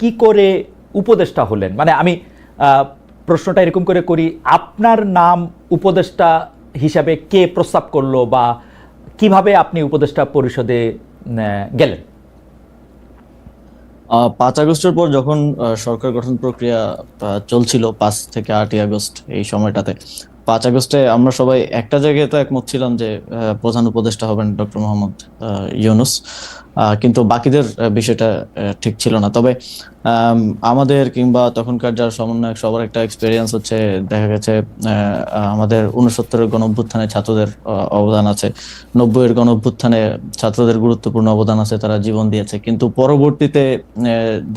কি করে উপদেষ্টা হলেন? মানে আমি প্রশ্নটা এরকম করে করি, আপনার নাম উপদেষ্টা হিসাবে কে প্রস্তাব করল বা কীভাবে আপনি উপদেষ্টা পরিষদে গেলেন? পাঁচ আগস্টের পর যখন সরকার গঠন প্রক্রিয়া চলছিল পাঁচ থেকে আটই আগস্ট এই সময়টাতে, পাঁচ আগস্টে আমরা সবাই একটা জায়গায় তো একমত ছিলাম যে প্রধান উপদেষ্টা হবেন ডক্টর মোহাম্মদ ইউনুস। কিন্তু বাকিদের বিষয়টা ঠিক ছিল না। তবে আমাদের কিংবা তখনকার যারা সমন্বয়ক, সবার একটা এক্সপিরিয়েন্স হচ্ছে, দেখা গেছে আমাদের উনসত্তরের গণ অভ্যুত্থানে ছাত্রদের অবদান আছে। নব্বইয়ের গণ অভ্যুত্থানে ছাত্রদের গুরুত্বপূর্ণ অবদান আছে, তারা জীবন দিয়েছে। কিন্তু পরবর্তীতে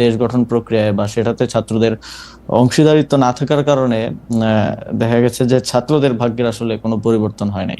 দেশ গঠন প্রক্রিয়ায় বা সেটাতে ছাত্রদের অংশীদারিত্ব না থাকার কারণে দেখা গেছে যে ছাত্রদের ভাগ্যের আসলে কোনো পরিবর্তন হয় নাই।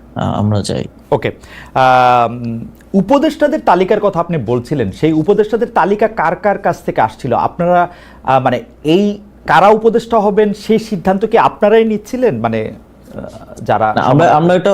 আমরা যাই। ওকে উপদেষ্টাদের তালিকার কথা আপনি বলছিলেন সেই উপদেষ্টাদের তালিকা কার কার কাছ থেকে আসছিল? আপনারা মানে এই কারা উপদেষ্টা হবেন সেই সিদ্ধান্ত কি আপনারাই নিচ্ছিলেন? মানে যারা আমরা আমরা একটা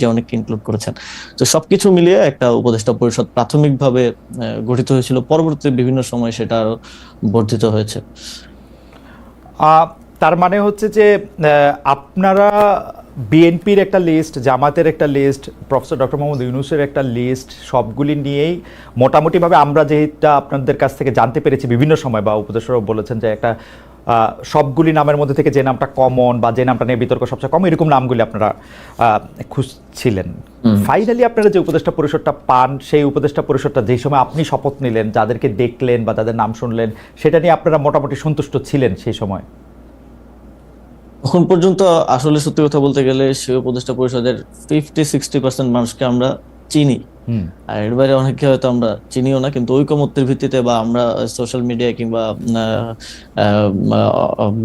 নিজে অনেককে ইনক্লুড করেছেন। তো সবকিছু মিলিয়ে একটা উপদেষ্টা পরিষদ প্রাথমিকভাবে গঠিত হয়েছিল। পরবর্তীতে বিভিন্ন সময় সেটা আরও বর্ধিত হয়েছে। তার মানে হচ্ছে যে আপনারা বিএনপির একটা লিস্ট জামাতের একটা লিস্ট প্রফেসর ডক্টর মোহাম্মদ ইউনুসের একটা লিস্ট সবগুলি নিয়েই মোটামুটিভাবে আমরা যেটা আপনাদের কাছ থেকে জানতে পেরেছি বিভিন্ন সময় বা উপদেষ্টারাও বলেছেন যে একটা সবগুলি নামের মধ্যে থেকে যে নামটা কমন বা যে নামটা নিয়ে বিতর্ক সবচেয়ে কম এরকম নামগুলি আপনারা খুঁজছিলেন। ফাইনালি আপনারা যে উপদেষ্টা পরিষদটা পান সেই উপদেষ্টা পরিষদটা যেই সময় আপনি শপথ নিলেন যাদেরকে দেখলেন বা তাদের নাম শুনলেন সেটা নিয়ে আপনারা মোটামুটি সন্তুষ্ট ছিলেন সেই সময়? এখন পর্যন্ত আসলে সত্যি কথা বলতে গেলে সেই উপদেষ্টা পরিষদের ফিফটি সিক্সটি পার্সেন্ট মানুষকে আমরা চিনি। আর এর বাইরে অনেকে হয়তো আমরা চিনিও না কিন্তু ঐকমত্যের ভিত্তিতে বা আমরা সোশ্যাল মিডিয়া কিংবা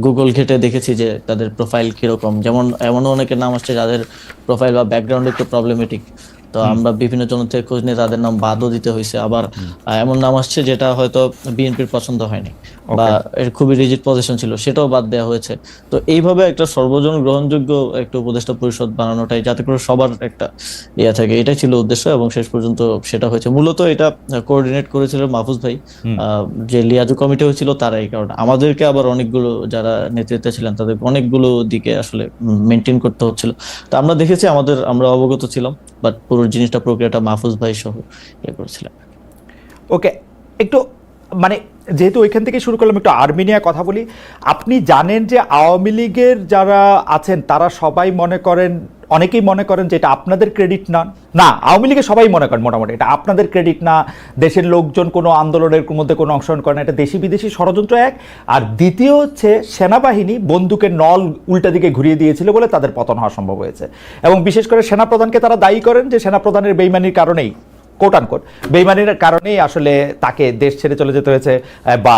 গুগল ঘেটে দেখেছি যে তাদের প্রোফাইল কীরকম। যেমন এমনও অনেকের নাম আসছে যাদের প্রোফাইল বা ব্যাকগ্রাউন্ড একটু প্রবলেমেটিক তো আমরা বিভিন্ন জন থেকে খোঁজ নিয়ে তাদের নাম বাদও দিতে হয়েছে। আবার এমন নাম আসছে যেটা হয়তো বিএনপির পছন্দ হয়নি বা এর খুবই রিজিড পজিশন ছিল সেটাও বাদ দেওয়া হয়েছে। তো এইভাবে একটা সর্বজন গ্রহণযোগ্য একটা উপদেষ্টা পরিষদ বানানোটাই যাতে করে সবার একটা ইয়ে থাকে এটাই ছিল উদ্দেশ্য এবং শেষ পর্যন্ত সেটা হয়েছে। মূলত এটা কোঅর্ডিনেট করেছিল মাহফুজ ভাই আহ, যে লিয়াজু কমিটি হয়েছিল তারা এই কারণে। আমাদেরকে আবার অনেকগুলো যারা নেতৃত্বে ছিলেন তাদের অনেকগুলো দিকে আসলে মেনটেন করতে হচ্ছিল। তো আমরা দেখেছি আমাদের আমরা অবগত ছিলাম বাট পুরো জিনিসটা প্রক্রিয়াটা মাহফুজ ভাই সহ ইয়ে করেছিলেন। ওকে, একটু মানে যেহেতু ওইখান থেকে শুরু করলাম একটু আর্মি নিয়ে কথা বলি, আপনি জানেন যে আওয়ামী লীগের যারা আছেন, তারা সবাই মনে করেন অনেকেই মনে করেন যে এটা আপনাদের ক্রেডিট না। না, আওয়ামী লীগের সবাই মনে করেন মোটামুটি, এটা আপনাদের ক্রেডিট না। দেশের লোকজন কোনো আন্দোলনের মধ্যে কোনো অংশগ্রহণ করে না, এটা দেশি বিদেশি ষড়যন্ত্র এক। আর দ্বিতীয় হচ্ছে সেনাবাহিনী বন্দুকের নল উল্টা দিকে ঘুরিয়ে দিয়েছিল বলে তাদের পতন হওয়া সম্ভব হয়েছে। এবং বিশেষ করে সেনাপ্রধানকে তারা দায়ী করেন যে সেনাপ্রধানের বেইমানির কারণেই কোট আনকোট বেইমানির কারণেই আসলে তাকে দেশ ছেড়ে চলে যেতে হয়েছে বা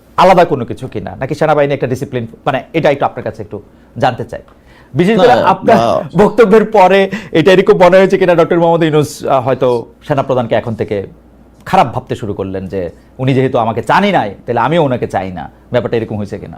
আলাদা কোনো কিছু কিনা? নাকি সেনাবাহিনী একটা ডিসিপ্লিন মানে এটা একটু আপনার কাছে একটু জানতে চাই। বিশেষ করে আপনার বক্তব্যের পরে এটা এরকম মনে হয়েছে কিনা? ডক্টর মোহাম্মদ ইউনুস হয়তো হয়তো সেনাপ্রধানকে এখন থেকে খারাপ ভাবতে শুরু করলেন যে উনি যেহেতু আমাকে চানি নাই তাহলে আমিও ওনাকে চাই না। ব্যাপারটা এরকম হয়েছে কিনা?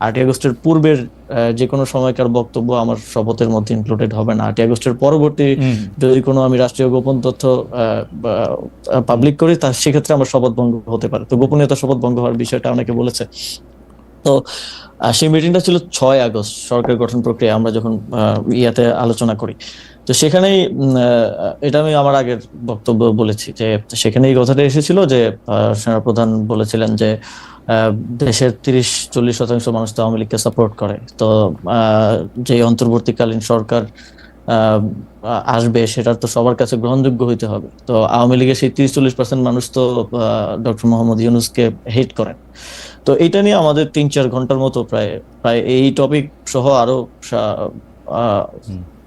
আটই আগস্টের পূর্বের যে কোনো সময়কার বক্তব্য আমার শপথের মধ্যে ইনক্লুডেড হবে না। আটই আগস্টের পরবর্তী যদি কোনো আমি রাষ্ট্রীয় গোপন তথ্য পাবলিক করি তা সেক্ষেত্রে আমার শপথ ভঙ্গ হতে পারে। তো গোপনীয়তা শপথ ভঙ্গ হওয়ার বিষয়টা অনেকে বলেছে। তো সেই মিটিংটা ছিল ছয় আগস্ট সরকার গঠন প্রক্রিয়া আমরা যখন আহ, ইয়াতে আলোচনা করি। তো সেখানেই এটা আমি আমার আগের বক্তব্য বলেছি যে সেখানে এই কথাটা এসেছিল যে সেনাপ্রধান বলেছিলেন যে দেশের তিরিশ, চল্লিশ শতাংশ মানুষ তো আওয়ামী লীগকে সাপোর্ট করে। তো যে অন্তর্বর্তীকালীন সরকার আসবে সেটা তো সবার কাছে গ্রহণযোগ্য হইতে হবে। তো আওয়ামী লীগের সেই তিরিশ, চল্লিশ পার্সেন্ট মানুষ তো ডক্টর মোহাম্মদ ইউনুসকে হেট করেন। তো এটা নিয়ে আমাদের তিন, চার ঘণ্টার মতো প্রায় প্রায় এই টপিক সহ আরও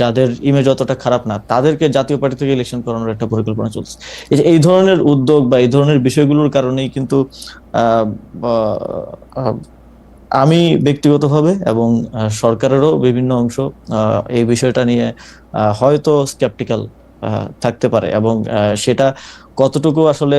যাদের ইমেজ অতটা খারাপ না, তাদেরকে জাতীয় পার্টি থেকে ইলেকশন করানোর একটা পরিকল্পনা চলছে। এই ধরনের উদ্যোগ বা এই ধরনের বিষয়গুলোর কারণেই কিন্তু আমি ব্যক্তিগতভাবে এবং সরকারেরও বিভিন্ন অংশ এই বিষয়টা নিয়ে হয়তো স্কেপটিক্যাল থাকতে পারে এবং সেটা কতটুকু আসলে